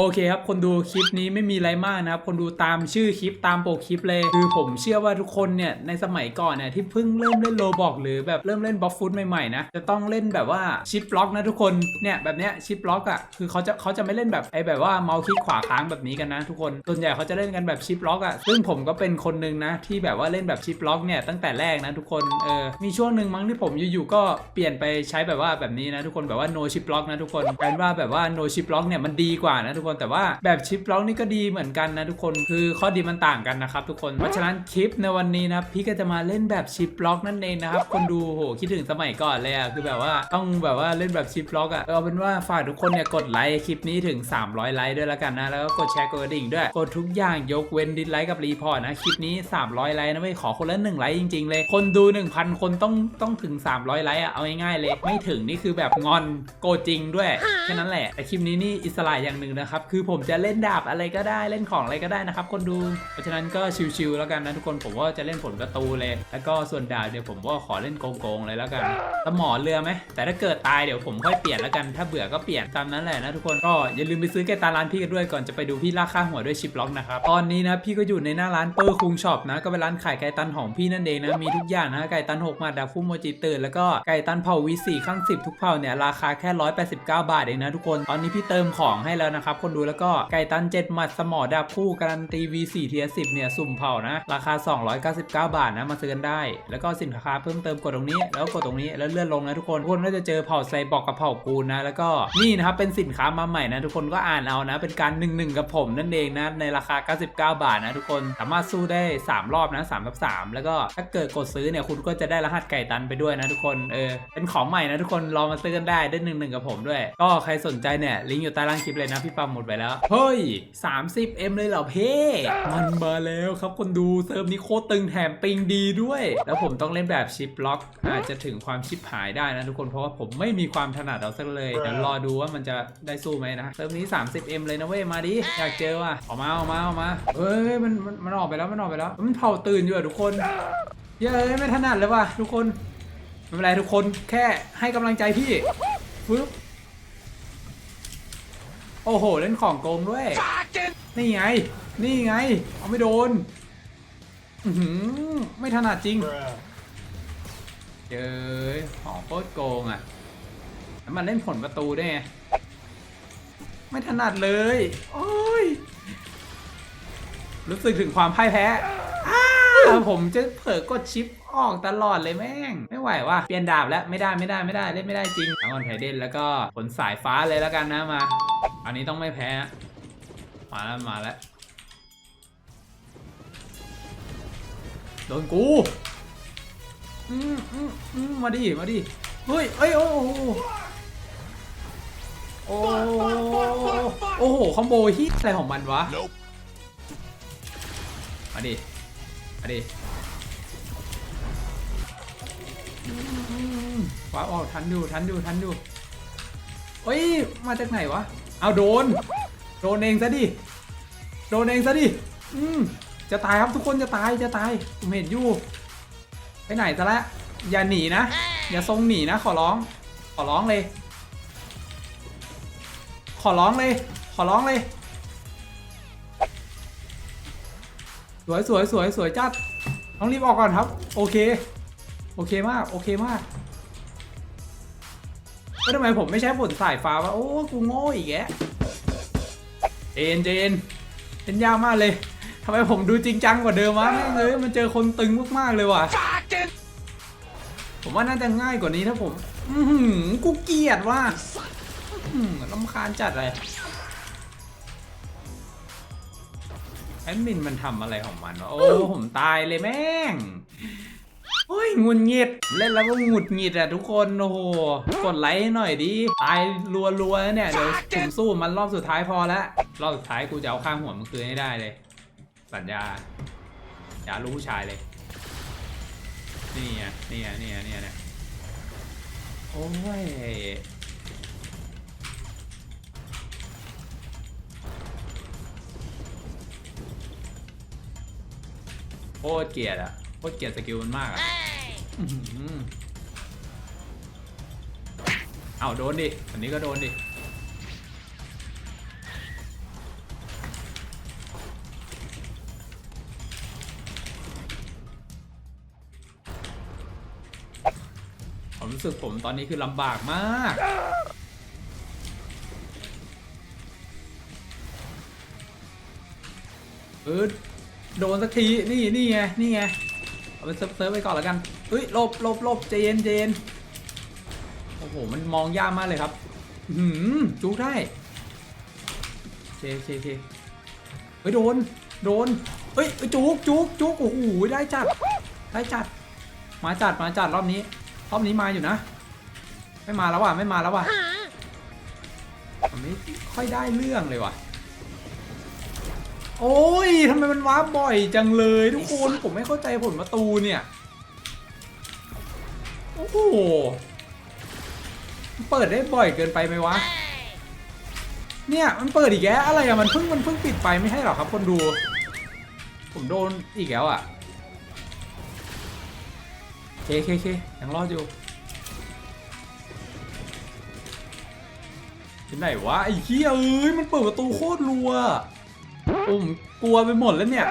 โอเคครับ คนดูคลิปนี้ไม่มีอะไรมากนะครับ คนดูตามชื่อคลิปตามโปรคลิปเลย คือผมเชื่อว่าทุกคนเนี่ยในสมัยก่อนเนี่ยที่เพิ่งเริ่มเล่นโลบอกหรือแบบเริ่มเล่นบล็อกฟุตใหม่ๆนะจะต้องเล่นแบบว่าชิปล็อกนะทุกคนเนี่ยแบบเนี้ยชิปล็อกอะคือเขาจะเขาจะไม่เล่นแบบไอ้แบบว่าเมาส์คลิกขวาค้างแบบนี้กันนะทุกคนส่วนใหญ่เขาจะเล่นกันแบบชิปล็อกอะซึ่งผมก็เป็นคนหนึ่งนะที่แบบว่าเล่นแบบชิปล็อกเนี่ยตั้งแต่แรกนะทุกคนเออมีช่วงหนึ่งมั้งที่ผมอยู่ๆก็เปลี่ยนไปใช้แบบว่าแบบนี้นะทุกคนแบบว่า no chip lock นะทุกคนกลายเป็นว่าแบบว่า no chip lock เนี่ยมันดีกว่านะทุกคนแต่ว่าแบบชิปล็อกนี่ก็ดีเหมือนกันนะทุกคนคือข้อดีมันต่างกันนะครับทุกคนเพราะฉะนั้นคลิปในวันนี้นะพี่ก็จะมาเล่นแบบชิปล็อกนั่นเองนะครับคนดูโหคิดถึงสมัยก่อนเลยอะคือแบบว่าต้องแบบว่าเล่นแบบชิปล็อกอะเอาเป็นว่าฝากทุกคนเนี่ยกดไลค์คลิปนี้ถึง 300 ไลค์ด้วยแล้วกันนะแล้วก็กดแชร์กดดิ่งด้วยกดทุกอย่างยกเว้นดิสไลค์กับรีพอร์ตนะคลิปนี้ 300 ไลค์นะไม่ขอคนละ1ไลค์จริงๆเลย คนดู 1,000 คนต้องต้องถึง 300 ไลค์อะเอาง่ายๆเลย ไม่ถึงนี่คือแบบงอนโกจริงด้วยแค่นั้นแหละแต่คลิปนี้นี่อิสระอย่างหนึ่งนะครับคือผมจะเล่นดาบอะไรก็ได้เล่นของอะไรก็ได้นะครับ คนดู เพราะฉะนั้นก็ชิวๆแล้วกันนะทุกคนผมว่าจะเล่นผลประตูเลย แล้วก็ส่วนดาบเดี๋ยวผมก็ขอเล่นโกงๆเลยแล้วกันสมอเรือไหมแต่ถ้าเกิดตายเดี๋ยวผมค่อยเปลี่ยนแล้วกันถ้าเบื่อก็เปลี่ยนตามนั้นแหละนะทุกคนก็อย่าลืมไปซื้อแกตาร้านพี่กันด้วยก่อนจะไปดูพี่ลากค่าหัวด้วยชิปล็อกนะครับตอนนี้นะพี่ก็อยู่ในหน้าร้านเปอร์คุงช็อปนะก็เป็นร้านขายไก่ตันของพี่นั่นเองนะมีทุกอย่างนะไก่ตันหกมาดาฟุโมจิตื่นแล้วก็ไก่ตันเผาวีสี่ข้างสิบทุกเผาเนี่ยราคาแค่ 189 บาทเองนะทุกคนตอนนี้พี่เติมของให้แล้วนะครับคนดูแล้วก็ไก่ตันเจ็ดหมัดสมอดาบคู่การันตี V4 เทียสิบเนี่ยสุ่มเผานะ ราคา 299 บาทนะมาซื้อกันได้ แล้วก็สินค้าเพิ่มเติมกดตรงนี้ แล้วกดตรงนี้แล้วเลื่อนลงนะทุกคนทุกคนก็จะเจอเผาไซบอกกับเผากูนนะ แล้วก็นี่นะครับเป็นสินค้ามาใหม่นะทุกคนก็อ่านเอานะ เป็นการ1นึกับผมนั่นเองนะในราคา 99 บาทนะทุกคนสามารถสู้ได้ 3 รอบนะ3กับ3แล้วก็ถ้าเกิดกดซื้อเนี่ยคุณก็จะได้รหัสไก่ตันไปด้วยนะทุกคนเออเป็นของใหม่นะทุกคนลองมาซื้อกันได้ได้หนึ่งหนึ่งกับผมด้วย ก็ใครสนใจเนี่ยลิงก์อยู่ใต้ล่างคลิปเลยนะพี่ปั๊มมดไปแล้ว เฮ้ย 30M เลยเหรอเพ่มันมาแล้วครับคนดูเซิร์ฟนี้โคตรตึงแถมปิงดีด้วย แล้วผมต้องเล่นแบบชิปล็อก อาจจะถึงความชิปหายได้นะทุกคนเพราะว่าผมไม่มีความถนัดเอาสักเลย เดี๋ยวรอดูว่ามันจะได้สู้ไหมนะเซิร์ฟนี้ 30M เลยนะเว้ยมาดิอยากเจอว่ะออกมาออกมาออกมาเฮ้ยมันมันมันออกไปแล้วมันออกไปแล้วมันเผาตื่นอยู่อะทุกคนเย้ไม่ถนัดเลยว่ะทุกคนไม่เป็นไรทุกคนแค่ให้กำลังใจพี่ฟึ๊บ โอ้โห เล่นของโกงด้วย นี่ไง นี่ไง เอาไม่โดน อือหือไม่ถนัดจริง เจอของโคตรโกงอะแล้วมันเล่นผลประตูได้ไง ไม่ถนัดเลย โอ้ย รู้สึกถึงความพ่ายแพ้อ้าผมจะเผลอกดชิปออกตลอดเลยแม่ง ไม่ไหวว่ะเปลี่ยนดาบแล้วไม่ได้ไม่ได้ไม่ได้เล่นไม่ได้จริงเอาก่อนไทเดนแล้วก็ผลสายฟ้าเลยแล้วกันนะมา อันนี้ต้องไม่แพ้ มาแล้ว มาแล้ว โดนกู อืมอืมอืมมาดิ มาดิ เฮ้ยเอ้ย โอ้โหโอ้โหโอ้โห คอมโบฮิตอะไรของมันวะ มาดิ มาดิอืมว้าวอ๋อทันอยู่ทันอยู่ทันอยู่ เฮ้ย มาจากไหนวะ เอาโดน โดนเองซะดิ โดนเองซะดิ อืม จะตายครับทุกคนจะตายจะตาย ผมเห็นอยู่ ไปไหนซะละอย่าหนีนะ อย่าทรงหนีนะ ขอร้อง ขอร้องเลย ขอร้องเลย ขอร้องเลย สวยสวยสวยสวยจัด ต้องรีบออกก่อนครับ โอเค โอเคมาก โอเคมาก แล้วทำไมผมไม่ใช้ผลสายฟ้าวะโอ้กูโง่อีกแกเจนเจนเป็นยากมากเลยทำไมผมดูจริงจังกว่าเดิมวะแม่งเลยมันเจอคนตึงมากๆเลยว่ะผมว่าน่าจะง่ายกว่านี้ถ้าผมอือหือกูเกลียดว่ะอื้อหือลำคาญจัดเลยแอดมินมันทำอะไรของมันวะโอ้ผมตายเลยแม่ง โอ้ยหงุดหงิดเล่นแล้วก็หงุดหงิดอะทุกคนโอ้โหกดไลค์ให้หน่อยดิตายรัวๆเนี่ยเดี๋ยวผมสู้มันรอบสุดท้ายพอแล้วรอบสุดท้ายกูจะเอาข้างหัวมันคืนให้ได้เลย สัญญาอย่ารู้ผู้ชายเลยนี่ไงนี่ไงนี่ไงนี่ไงเนี่ยโอ้ยโคตรเกลียดอะ โคตรเกลียดสกิลมันมากอะเอาโดนดิ อันนี้ก็โดนดิ ผมรู้สึกผมตอนนี้คือลำบากมาก เออโดนสักที นี่นี่ไง นี่ไง เอาไปเซิร์ฟเซิร์ฟไปก่อนแล้วกันเฮ้ยหลบหลบหลบใจเย็นใจเย็นโอ้โห มันมองยากมากเลยครับ หืมจุกได้เคเคเคเฮ้ยโดน โดนเฮ้ยเฮ้ยจุกจุกจุกโอ้โห ได้จัด ได้จัด มาจัด มาจัดรอบนี้ รอบนี้มาอยู่นะ ไม่มาแล้วว่ะ ไม่มาแล้วว่ะ มันไม่ค่อยได้เรื่องเลยว่ะ โอ้ยทำไมมันวาร์ปบ่อยจังเลยทุกคนผมไม่เข้าใจผลประตูเนี่ย โอ้โหเปิดได้บ่อยเกินไปไหมวะ เนี่ยมันเปิดอีกแล้วอะไรอะมันเพิ่งมันเพิ่งปิดไปไม่ใช่หรอครับ คนดู ผมโดนอีกแล้วอะเคเคเคยังรอดอยู่ที่ไหนวะไอ้เหี้ยเอ้ยมันเปิดประตูโคตรรัว อ้มกลัวไปหมดแล้วเนี่ย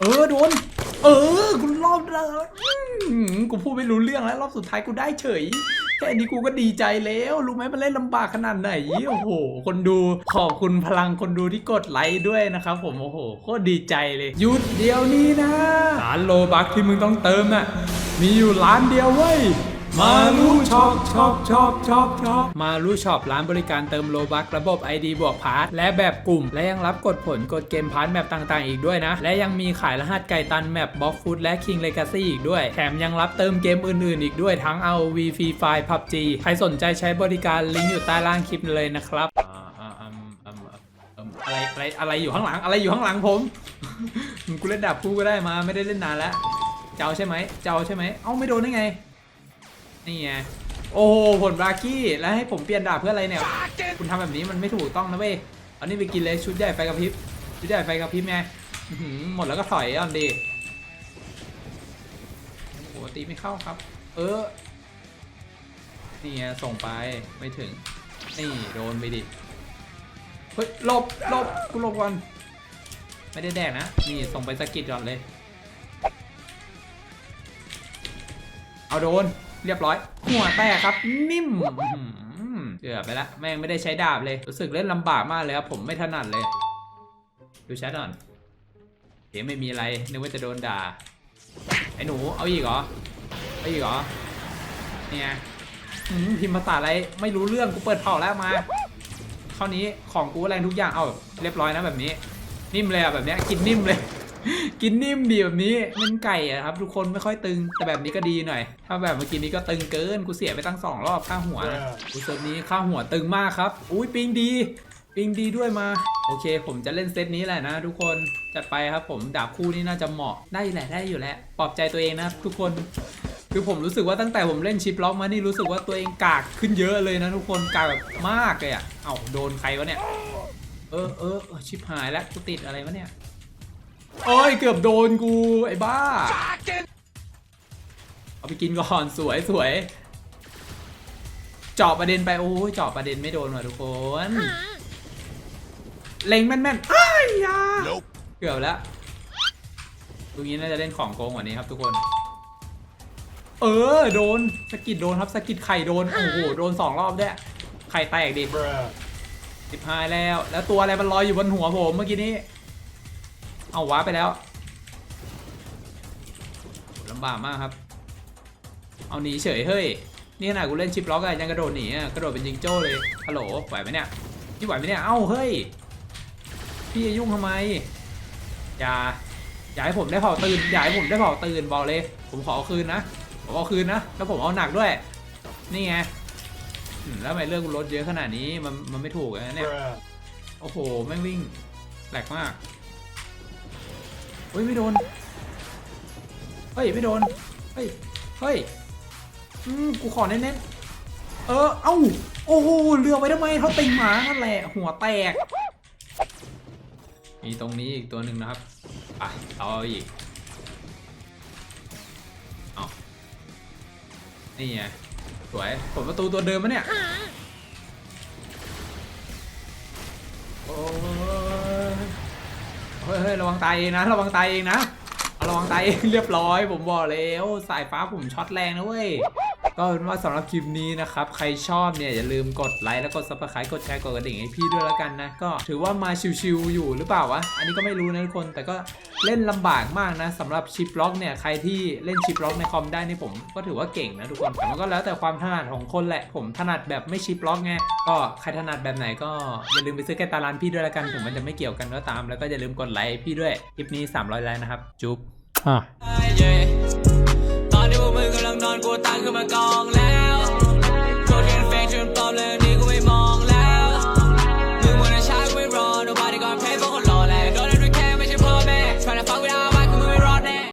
เออโดน เออกูรอบเลยกูพูดไม่รู้เรื่องแล้ว รอบสุดท้ายกูได้เฉย แค่นี้กูก็ดีใจแล้ว รู้ไหมมันเล่นลำบากขนาดไหน โอ้โห คนดูขอบคุณพลังคนดูที่กดไลค์ด้วยนะครับผม โอ้โห โคตรดีใจเลยหยุดเดียวนี้นะ ร้านโลบักที่มึงต้องเติมน่ะมีอยู่ร้านเดียวเว้ย มาลูช็อปช็อปช็อปช็อปช็อปมาลูช็อปร้านบริการเติมโลบักระบบ ID บวกพาร์ทและแบบกลุ่ม และยังรับกดผลกดเกมพาร์ทแมปต่างๆ อีกด้วยนะ และยังมีขายรหัสไก่ตันแมปบล็อกฟุตและ King Legacy อีกด้วย แถมยังรับเติมเกมอื่นๆ อีกด้วยทั้ง ROV Free Fire PUBG ใครสนใจใช้บริการลิงก์อยู่ใต้ล่างคลิปเลยนะครับอ่าอ่าอืมอืมอืมอะไรอะไรอะไรอยู่ข้างหลังอะไรอยู่ข้างหลังผมกูเล่นดาบคู่ก็ได้มาไม่ได้เล่นนานแล้วเจ้าใช่ไหมเจ้าใช่ไหมเอ้าไม่โดนได้ไง นี่ไงโอ้โหผลบรากี้แล้วให้ผมเปลี่ยนดาบเพื่ออะไรเนี่ย คุณทำแบบนี้มันไม่ถูกต้องนะเว้ยเอานี่ไปกินเลยชุดใหญ่ไฟกระพริบชุดใหญ่ไฟกระพริบไงอื้อหือหมดแล้วก็ถอยอ่อนดีโอ้ตีไม่เข้าครับ เออนี่ไงส่งไปไม่ถึง นี่โดนไปดิเฮ้ยหลบหลบกูหลบก่อนไม่ได้แดกนะ นี่ส่งไปสกิดก่อนเลย เอาโดน เรียบร้อย หัวแตกครับ นิ่มเกือบไปละแม่งไม่ได้ใช้ดาบเลย รู้สึกเล่นลำบากมากเลยครับ ผมไม่ถนัดเลย ดูแชทก่อนเดี๋ยวไม่มีอะไร นึกว่าจะโดนด่า ไอ้หนู เอาอีกเหรอ เอาอีกเหรอ เนี่ยพิมพ์ภาษาอะไร ไม่รู้เรื่อง กูเปิดเผาแล้วมาคราวนี้ของกูแรงทุกอย่าง เอาเรียบร้อยนะแบบนี้ นิ่มเลยอะแบบนี้กินนิ่มเลย กินนิ่มดีแบบนี้มันไก่อะครับ ทุกคนไม่ค่อยตึง แต่แบบนี้ก็ดีหน่อย ถ้าแบบเมื่อกี้นี้ก็ตึงเกิน กูเสียไปตั้งสองรอบค่าหัวนะกูเซิร์ฟนี้ค่าหัวตึงมากครับ อุ้ยปิงดีปิงดีด้วยมา โอเค ผมจะเล่นเซตนี้แหละนะ ทุกคนจัดไปครับ ผมดาบคู่นี่น่าจะเหมาะได้แหละได้อยู่แล้วปลอบใจตัวเองนะครับทุกคนคือผมรู้สึกว่าตั้งแต่ผมเล่นชิปล็อกมานี่รู้สึกว่าตัวเองกากขึ้นเยอะเลยนะทุกคนกากแบบมากเลยอะเอ้าโดนใครวะเนี่ยเออเออเออชิปหายแล้วกูติดอะไรวะเนี่ย โอ้ยเกือบโดนกู ไอ้บ้า เอาไปกินก่อนสวยสวยเจาะประเด็นไป โอ้ยเจาะประเด็นไม่โดนว่ะทุกคน เล็งแม่นๆอ้ายยาเกือบแล้วตรงนี้น่าจะเล่นของโกงกว่านี้ครับทุกคน เออโดนสะกิดโดนครับสะกิดไข่โดน โอ้โหโดนสองรอบด้วยไข่แตกดิสิบหายแล้ว แล้วตัวอะไรมันลอยอยู่บนหัวผมเมื่อกี้นี้ เอาว้าไปแล้วลำบากมากครับ เอาหนีเฉยเฮ้ย นี่ขนาดกูเล่นชิปล็อกอะยังกระโดดหนีอะกระโดดเป็นยิงโจ้เลย ฮัลโหลไหวไหมเนี่ยพี่ไหวไหมเนี่ย เอ้าเฮ้ย พี่จะยุ่งทำไม อย่า อย่าให้ผมได้เผาตื่น อย่าให้ผมได้เผาตื่นบอกเลย ผมขอเอาคืนนะ ผมเอาคืนนะ แล้วผมเอาหนักด้วย นี่ไงอืมแล้วทำไมเรื่องกูลดเยอะขนาดนี้ มันมันไม่ถูกนะเนี่ย โอ้โหแม่งวิ่งแหลกมาก เฮ้ยไม่โดน เฮ้ยไม่โดน เฮ้ย เฮ้ย อืมกูขอเน้นๆ เออ เอ้า โอ้โหเรือไว้ทำไมเขาติงหมานั่นแหละ หัวแตก มีตรงนี้อีกตัวหนึ่งนะครับอะเอาอีก เอานี่ไง สวยผลประตูตัวเดิมมะเนี่ย โอ้ เฮ้ยระวังตายเองนะ ระวังตายเองนะเอาระวังตายเองเรียบร้อย ผมบอกแล้วสายฟ้าผมช็อตแรงนะเว้ย ก็เป็นว่าสำหรับคลิปนี้นะครับ ใครชอบเนี่ยอย่าลืมกดไลค์แล้วกดซับสไครต์กดแชร์กดกระดิ่งให้พี่ด้วยแล้วกันนะ ก็ถือว่ามาชิวๆอยู่หรือเปล่าวะ อันนี้ก็ไม่รู้นะทุกคน แต่ก็เล่นลำบากมากนะสำหรับชิปล็อกเนี่ยใครที่เล่นชิปล็อกในคอมได้นี่ผม ก็ถือว่าเก่งนะทุกคนแต่มันก็แล้วแต่ความถนัดของคนแหละ ผมถนัดแบบไม่ชิปล็อกไงก็ใครถนัดแบบไหนก็อย่าลืมไปซื้อแกตาร้านพี่ด้วยแล้วกันถึงมันจะไม่เกี่ยวกันก็ตาม แล้วก็อย่าลืมกดไลค์พี่ด้วยคลิปนี้ 300ไลค์นะครับจุ๊บอะ กลัวตังคือมากองแล้ว